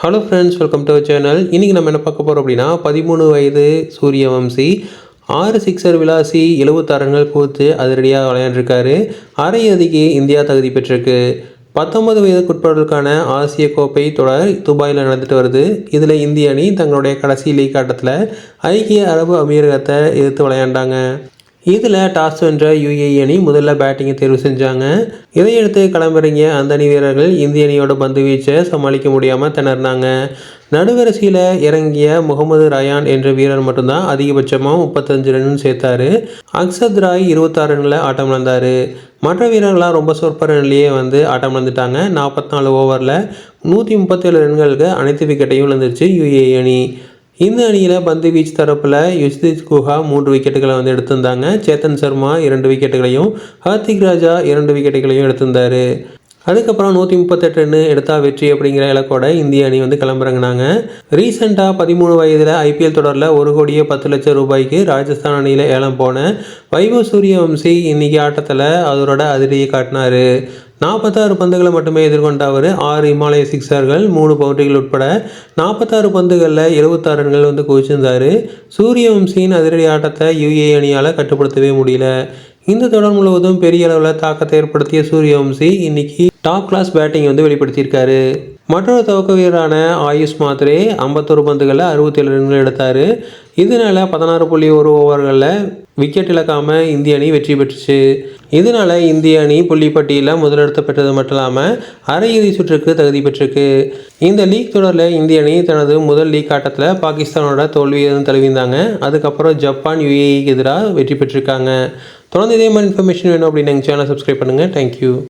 Hello friends welcome to channel இன்றைக்கி நம்ம என்ன பார்க்க போகிறோம் அப்படின்னா பதிமூணு வயது சூரியவம்சி ஆறு சிக்ஸர் விளாசி எழுபத்தாறு ரன்கள் கோர்த்து அதிரடியாக விளையாண்டுருக்காரு அரையிறுதிக்கு இந்தியா தகுதி பெற்றிருக்கு. பத்தொன்பது வயதுக்குட்பவர்களுக்கான ஆசிய கோப்பை தொடர் துபாயில் நடந்துட்டு வருது. இதில் இந்திய அணி தங்களுடைய கடைசி லீக் ஆட்டத்தில் ஐக்கிய அரபு அமீரகத்தை எதிர்த்து விளையாண்டாங்க. இதில் டாஸ் வென்ற யுஏஇ அணி முதல்ல பேட்டிங்கை தேர்வு செஞ்சாங்க. இதையடுத்து களமிறங்கிய அந்த அணி வீரர்கள் இந்திய அணியோட பந்து வீச்சை சமாளிக்க முடியாமல் திணறினாங்க. நடுவரிசையில் இறங்கிய முகமது ரயான் என்ற வீரர் மட்டும்தான் அதிகபட்சமாக முப்பத்தஞ்சு ரன் சேர்த்தாரு. அக்சத் ராய் இருபத்தாறு ரன்னில் ஆட்டம் இழந்தார். மற்ற வீரர்களாம் ரொம்ப சொற்ப ரன்லேயே வந்து ஆட்டம் இழந்துட்டாங்க. நாற்பத்தி நாலு ஓவரில் நூற்றி முப்பத்தேழு ரன்களுக்கு அனைத்து விக்கெட்டையும் இழந்துருச்சு யுஏஇ அணி. இந்த அணியில் பந்து வீச்சு தரப்பில் யுஸ்தீஷ் குஹா மூன்று விக்கெட்டுகளை வந்து எடுத்திருந்தாங்க. சேத்தன் சர்மா இரண்டு விக்கெட்டுகளையும் ஹார்திக் ராஜா இரண்டு விக்கெட்டுகளையும் எடுத்திருந்தார். அதுக்கப்புறம் நூற்றி முப்பத்தெட்டு ரன் எடுத்தால் வெற்றி அப்படிங்கிற இலக்கோட இந்திய அணி வந்து கிளம்புறங்கினாங்க ரீசெண்டாக பதிமூணு வயதில் ஐபிஎல் தொடரில் ஒரு கோடியே பத்து லட்சம் ரூபாய்க்கு ராஜஸ்தான் அணியில் ஏலம் போன வைபவ் சூரியவம்சி இன்னைக்கு ஆட்டத்தில் அவரோட அதிரியை காட்டினார். நாற்பத்தாறு பந்துகளை மட்டுமே எதிர்கொண்ட அவர் ஆறு இமாலய சிக்ஸர்கள் மூணு பவுண்டரிகள் உட்பட நாற்பத்தாறு பந்துகளில் எழுபத்தாறு ரன்கள் வந்து குவிச்சிருந்தார். சூரியவம்சியின் அதிரடி ஆட்டத்தை யுஏ அணியால் கட்டுப்படுத்தவே முடியல. இந்த தொடர் முழுவதும் பெரிய அளவில் தாக்கத்தை ஏற்படுத்திய சூரியவம்சி இன்னைக்கு டாப் கிளாஸ் பேட்டிங் வந்து வெளிப்படுத்தியிருக்காரு. மற்றொரு துவக்க வீரரான ஆயுஷ் மாத்ரே ஐம்பத்தொரு பந்துகளில் அறுபத்தேழு ரன்கள் எடுத்தார். இதனால் பதினாறு புள்ளி ஒரு ஓவர்களில் விக்கெட் இழக்காமல் இந்திய அணி வெற்றி பெற்றுச்சு. இதனால் இந்திய அணி புள்ளிப்பட்டியில் முதலிடத்தை பெற்றது மட்டும் இல்லாமல் அரையிறுதி சுற்றுக்கு தகுதி பெற்றிருக்கு. இந்த லீக் தொடரில் இந்திய அணி தனது முதல் லீக் ஆட்டத்தில் பாகிஸ்தானோட தோல்வியை தழுவிந்தாங்க அதுக்கப்புறம் ஜப்பான் யுஏஇக்கு எதிராக வெற்றி பெற்றிருக்காங்க. தொடர்ந்து இதே மாதிரி இன்ஃபர்மேஷன் வேணும் அப்படின்னு எங்கள் சேனல் சப்ஸ்கிரைப் பண்ணுங்கள் தேங்க்யூ